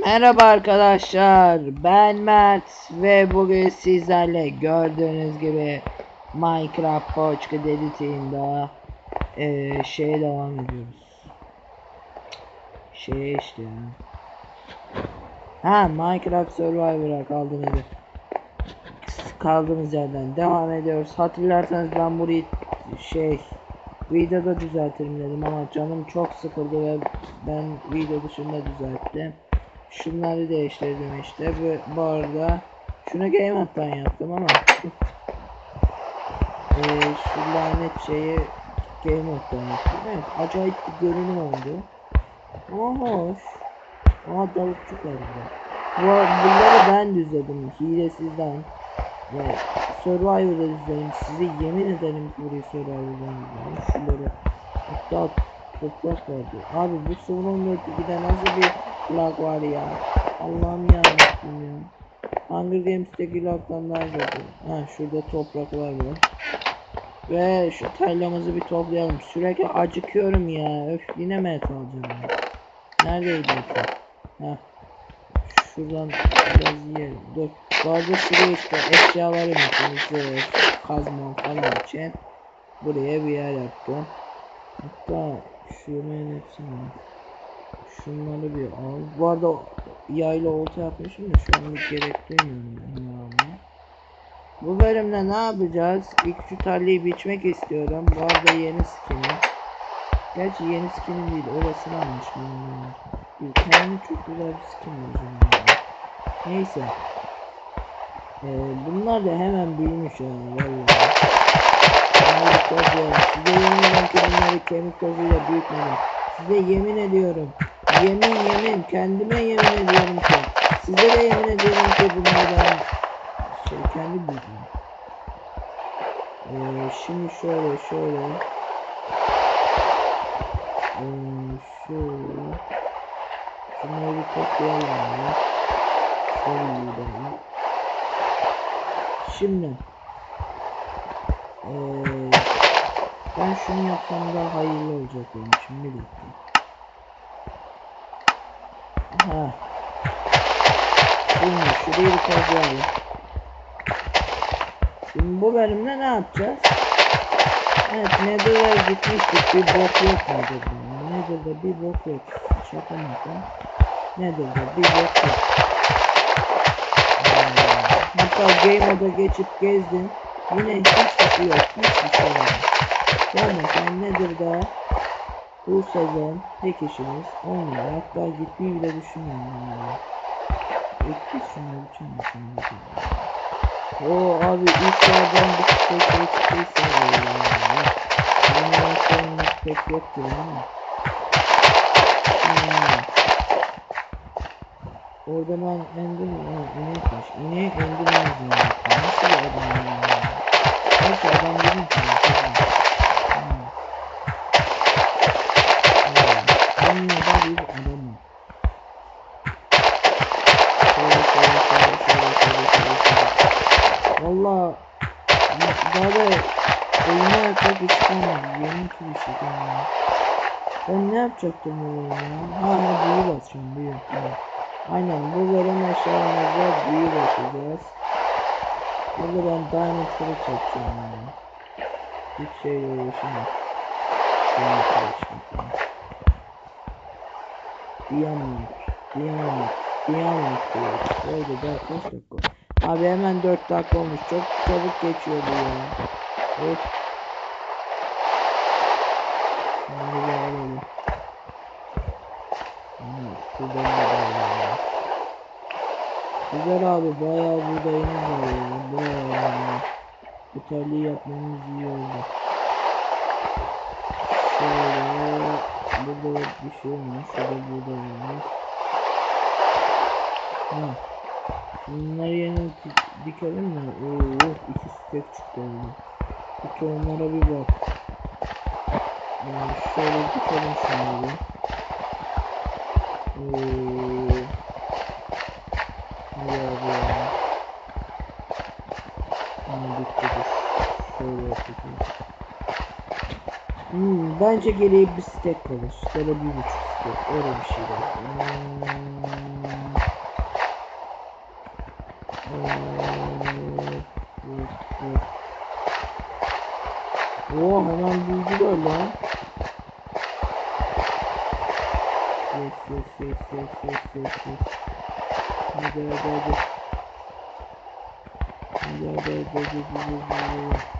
Merhaba arkadaşlar. Ben Mert ve bugün sizlerle gördüğünüz gibi Minecraft Poçka Deditiğinde eee şeye devam ediyoruz. Şey işte ya. Ha Minecraft Survivor'a kaldığınız kaldığımız yerden devam ediyoruz. Hatırlarsanız ben burayı şey videoda düzeltirim dedim ama canım çok sıkıldı ve ben video dışında düzelttim. Şunları değiştirdim işte. Bu, bu arada şunu game yaptım ama ee, şu lanet şeyi game yaptım. Evet acayip bir görünüm oldu. Ama hoş. Var burada. Bu, bunları ben düzledim. Hilesizden. Ve Survivor'da düzledim. Size yemin ederim ki burayı Survivor'dan düzledim. Şunları hatta toprak vardı. Abi bu son 14'te nasıl bir lag var ya. Allah'ım yarabbim ya. Hunger Games'teki lagdan daha kötü. Ha şurada topraklar var. Ve şu tarlamızı bir toplayalım. Sürekli acıkıyorum ya. Öf yine met alacağım ya. Neredeydi etim? Ha. Şuradan biraz yiyelim. Dur. Arada şuraya işte için zırh, kazma falan için buraya bir yer yaptım. Hatta şunun hepsini Şunları bir al. Bu arada yayla olta yapmışım da şu an bir gerek duymuyorum. Bu bölümde ne yapacağız? İlk şu tarlayı biçmek istiyorum. Bu arada yeni skinim. Gerçi yeni skinim değil. Orasını almışım. Yani. Kendime çok güzel bir skin. Yani. Neyse. Ee, bunlar da hemen büyümüş yani. Vallahi. Size yemin ederim ki bunları kemik tozuyla büyütmedim. Size yemin ediyorum. Yemin yemin. Kendime yemin ediyorum ki. Size de yemin ediyorum ki bunlardan şey kendi bildim. Ee, şimdi şöyle şöyle. Ee, şöyle. Şunları bir toplayalım abi. Şöyle. Şimdi. Ee, ben şunu yapsam daha hayırlı olacak benim için. Bir dakika. Ha. Şimdi kazıyalım. Şimdi bu bölümde ne yapacağız? Evet Nether'a gitmiştik bir bok yok Nether'da. Nether'da bir bok yok. Şaka maka. Nether'da bir bok yok. Ee, hatta game moda geçip gezdim. Yine hiçbir şey yok. Hiçbir şey yok. Yani sen Nether'da bu sezon tek işimiz olmuyor. Hatta gitmeyi bile düşünmüyorum. İlk şunları düşünmüyorum. O abi ilk yerden bir şey çıktıysa yani. Animasyonumuz pek yoktur ama. Hmm. Orada ben Enderman, ha inekmiş. İneği Enderman zannettim. Nasıl bir adam ya? Neyse adam dedim ki. Ne yapacaktım bölüm ya? Ha ha büyü basacağım büyü. Evet. Aynen bu bölüm aşağımızda büyü basacağız. Burada ben diamond kılıç yapacağım yani. Hiç şeyle uğraşamam. Diamond kılıç yapacağım. Diamond, Diamond, Diamond diyor. Öyle daha kaç dakika? Abi hemen 4 dakika olmuş. Çok çabuk geçiyor bu ya. Hop. Şimdi bir alalım. Hmm, şuradan da alalım. Güzel abi bayağı buğdayımız var ya. Bayağı. Bu tarlayı yapmamız iyi oldu. Şöyle burada bir şey olmuş. Şurada burada olmuş. Ha. Bunları yerine dikelim mi? Oo, iki stek çıktı oldu. Bu tohumlara bir bak. Yani şöyle dikelim şunları. Oo. Ya bu ya. Ama bitti. Şöyle yapayım. Hmm, bence geriye bir stack kalır. Ya da bir buçuk stack. Öyle bir şey var. Hmm. Oo hemen buldular lan. Yes yes yes yes yes yes yes. Hadi hadi. Hadi hadi hadi hadi hadi hadi hadi.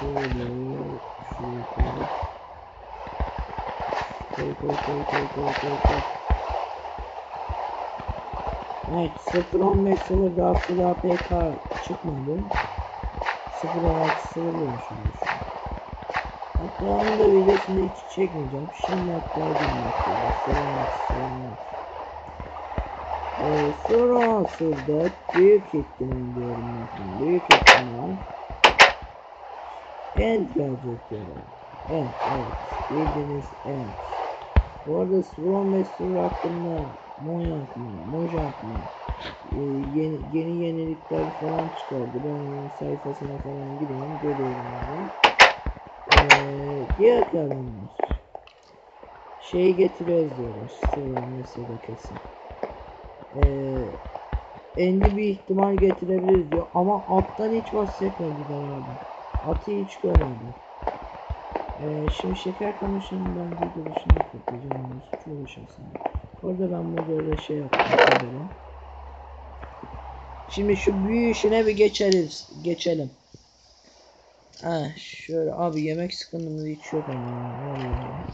Şöyle şuraya koy. Koy koy koy koy koy koy koy. Evet 0-15 sıfır daha sıra APK çıkmadı. 0-16 sıfırlıymış şu an. Hatta onun da videosunu hiç çekmeyeceğim. Şimdi hatta girmek. 0-16 sıfırlıymış. Ee, sonra sırada büyük ihtimal diyorum bakın. Büyük ihtimal End gelecek diyorum. Evet, evet. Bildiğiniz end. Bu arada Swan Master hakkında Mojang mı? Mojang mı? Ee, yeni, yeni yenilikler falan çıkardı. Ben sayfasına falan gidiyorum. Görüyorum onu. Ee, diğer kalanlar. Şeyi getiriyoruz. Swan Master'da kesin. Ee, Endi bir ihtimal getirebiliriz diyor. Ama attan hiç bahsetmediler abi. Atı hiç görmedim. Ee, şimdi şeker kamışını ben video dışında toplayacağım. Çok uğraşırsın. Orada ben burada öyle şey. Böyle. Şimdi şu büyü işine bir geçeriz. Geçelim. Ha şöyle abi yemek sıkıntımız hiç yok ama. Vallahi.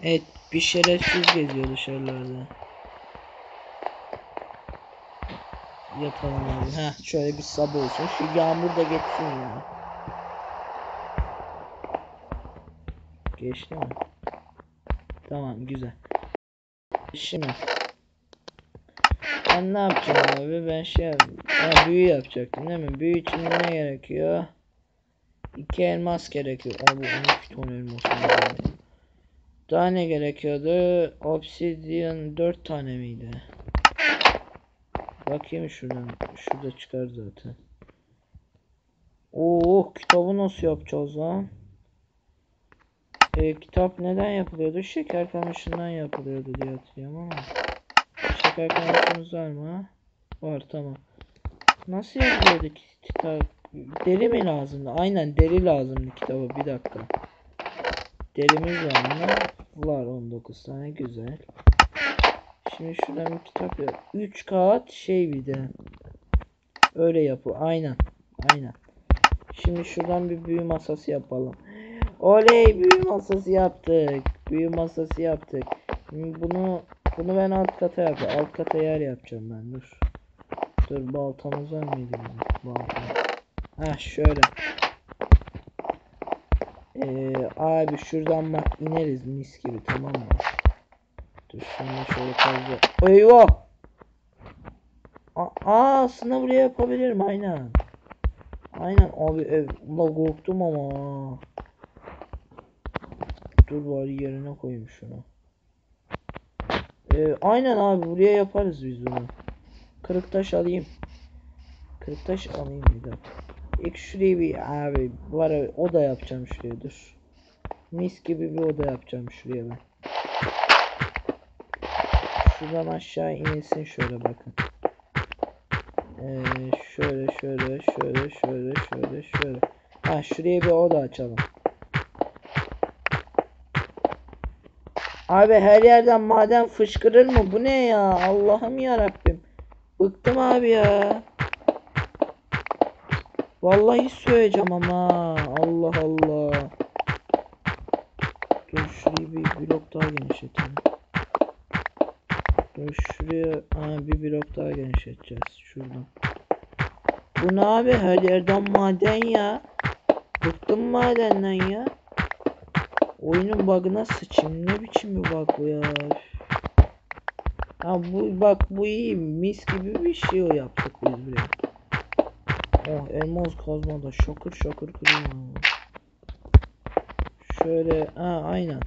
Evet bir şerefsiz geziyor dışarılarda. Yapalım abi. Ha şöyle bir sabah olsun. Şu yağmur da geçsin ya. Geçti mi? Tamam güzel. Şimdi ben ne yapacağım abi? Ben şey ha, büyü yapacaktım değil mi? Büyü için ne gerekiyor? İki elmas gerekiyor. Abi 12 ton elmas. var. Daha ne gerekiyordu? Obsidian 4 tane miydi? Bakayım şuradan. Şurada çıkar zaten. Oo kitabı nasıl yapacağız lan? E, kitap neden yapılıyordu? Şeker kamışından yapılıyordu diye hatırlıyorum ama. Şeker kamışımız var mı? Var tamam. Nasıl yapılıyordu ki kitap? Deri mi lazımdı? Aynen deri lazımdı kitaba. Bir dakika. Derimiz var mı? Var 19 tane güzel. Şimdi şuradan bir kitap yap. 3 kağıt şey bir de. Öyle yapı. Aynen. Aynen. Şimdi şuradan bir büyü masası yapalım. Oley büyü masası yaptık. Büyü masası yaptık. Şimdi bunu bunu ben alt kata yapacağım. Alt kata yer yapacağım ben. Dur. Dur baltamız var mıydı bizim? Balta. Ha şöyle. Ee, abi şuradan bak ineriz mis gibi tamam mı? Dur şunu şöyle fazla. Eyvah! Aa, aslında buraya yapabilirim aynen. Aynen abi ev. Ula korktum ama. Dur bari yerine koyayım şunu. Ee, aynen abi buraya yaparız biz bunu. Kırık taş alayım. Kırık taş alayım bir dakika. İlk şurayı bir abi var ya, oda yapacağım şuraya dur. Mis gibi bir oda yapacağım şuraya ben. Şuradan aşağı inilsin şöyle bakın. Ee, şöyle şöyle şöyle şöyle şöyle şöyle. Ha şuraya bir oda açalım. Abi her yerden maden fışkırır mı? Bu ne ya? Allah'ım ya Rabbim. Bıktım abi ya. Vallahi söyleyeceğim ama. Allah Allah. Dur şurayı bir blok daha genişletelim. Dur şuraya ha, bir blok daha genişleteceğiz. Şuradan. Bu ne abi? Her yerden maden ya. Bıktım madenden ya. Oyunun bug'ına sıçayım. Ne biçim bir bug bu ya. Ha bu bak bu iyi. Mis gibi bir şey o yaptık biz buraya. Oh elmas kazma da şakır şakır kırıyor. Şöyle ha aynen.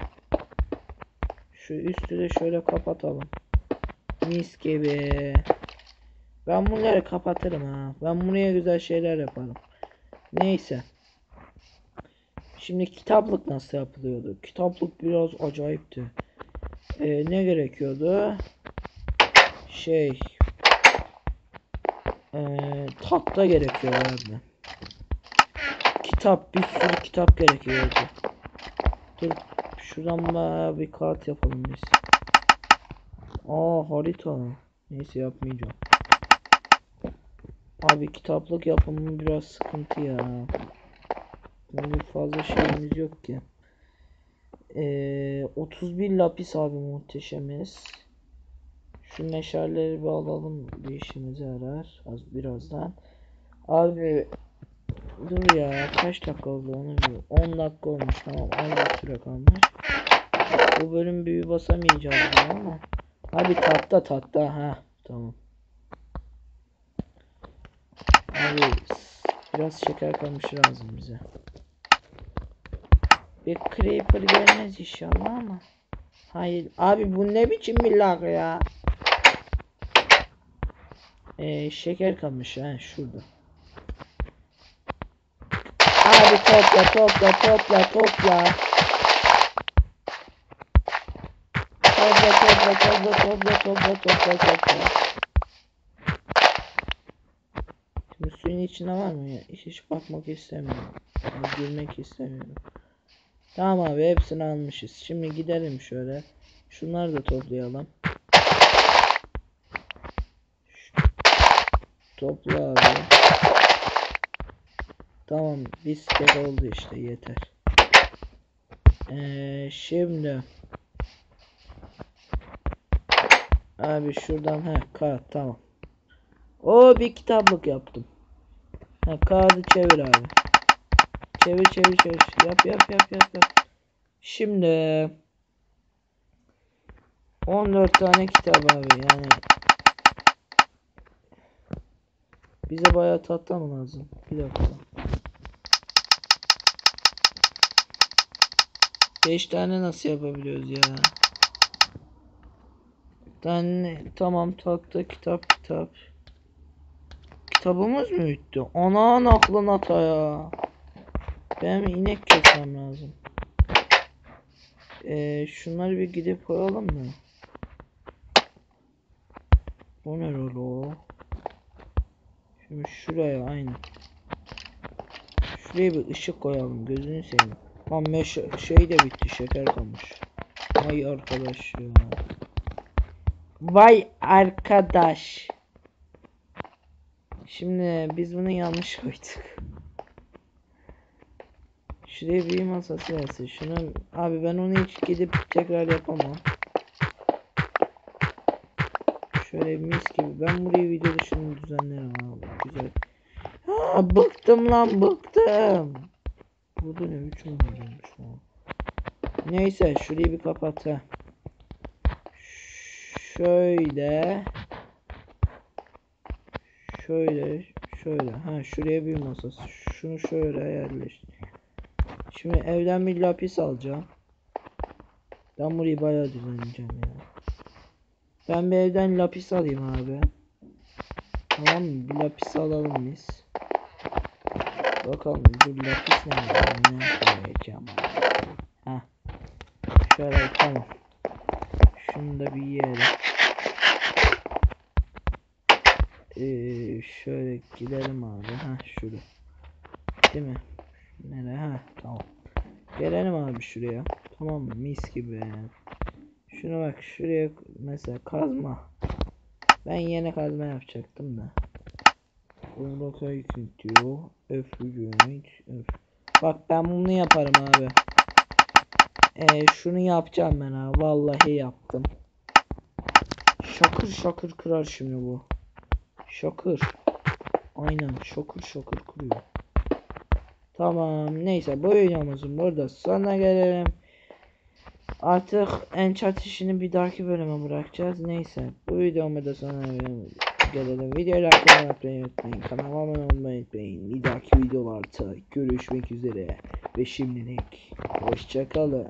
Şu üstü de şöyle kapatalım. Mis gibi. Ben bunları kapatırım ha. Ben buraya güzel şeyler yaparım. Neyse. Şimdi kitaplık nasıl yapılıyordu? Kitaplık biraz acayipti. Ee, ne gerekiyordu? Şey Ee, tahta gerekiyor abi. Kitap bir sürü kitap gerekiyordu. Dur şuradan bir kağıt yapalım biz. Aa harita. Neyse yapmayacağım. Abi kitaplık yapımı biraz sıkıntı ya. Böyle fazla şeyimiz yok ki. Ee, 31 lapis abi muhteşemiz. Şu meşaleleri bir alalım. Bir işimize yarar. Az birazdan. Abi dur ya kaç dakika oldu onu bir 10 dakika olmuş tamam az bir süre kalmış. Bu bölüm büyü basamayacağız ya ama. Abi tahta tahta ha tamam. Abi biraz şeker kalmış lazım bize. Bir creeper gelmez inşallah ama. Hayır abi bu ne biçim bir lag ya. Ee, şeker kalmış ha şurada. Abi topla topla topla topla. Topla topla topla topla topla topla topla. Şimdi suyun içinde var mı ya? Hiç, hiç bakmak istemiyorum. Girmek istemiyorum. Tamam abi hepsini almışız. Şimdi gidelim şöyle. Şunları da toplayalım. Topla abi. Tamam bir stek oldu işte yeter. Ee, şimdi Abi şuradan ha kağıt tamam. O bir kitaplık yaptım. Ha kağıdı çevir abi. Çevir çevir çevir. Yap yap yap yap yap. Şimdi 14 tane kitap abi yani bize bayağı tahta mı lazım? Bir dakika. 5 tane nasıl yapabiliyoruz ya? Tane tamam tahta kitap kitap. Kitabımız mı bitti? Ana aklın ata ya. Benim inek kesmem lazım. Ee, şunları bir gidip koyalım mı? O ne rolo? Şimdi şuraya aynı. Şuraya bir ışık koyalım gözünü seveyim. Lan meş- şey de bitti şeker kalmış. Vay arkadaş ya. Vay arkadaş. Şimdi biz bunu yanlış koyduk. Şuraya bir masası gelsin. Şunu abi ben onu hiç gidip tekrar yapamam. Şöyle mis gibi. Ben burayı video dışını düzenlerim abi. Güzel. Ha, bıktım lan bıktım. Burada ne biçim olmuş lan. Neyse şurayı bir kapat ha. Şöyle. Şöyle. Şöyle. Ha şuraya bir masası. Şunu şöyle yerleştir. Şimdi evden bir lapis alacağım. Ben burayı bayağı düzenleyeceğim ya. Ben bir evden lapis alayım abi. Tamam mı? Bir lapis alalım biz. Bakalım dur lapis nerede? Ne koyacağım. Heh. Şöyle tamam. Şunu da bir yiyelim. Ee, şöyle gidelim abi. Ha şurada. Değil mi? Nereye? Ha tamam. Gelelim abi şuraya. Tamam mı? Mis gibi. Şuna bak şuraya mesela kazma. Ben yeni kazma yapacaktım da. Urlakay diyor. Öfürümet. Öf. Bak ben bunu yaparım abi. Ee, şunu yapacağım ben abi. Vallahi yaptım. Şakır şakır kırar şimdi bu. Şakır. Aynen şakır şakır kırıyor. Tamam neyse bu videomuzun burada sonuna gelelim. Artık enchant işini bir dahaki bölüme bırakacağız. Neyse bu videomu da sonuna gelelim. Videoyu like atmayı unutmayın. Kanalıma abone olmayı unutmayın. Bir dahaki videolarda görüşmek üzere. Ve şimdilik hoşçakalın.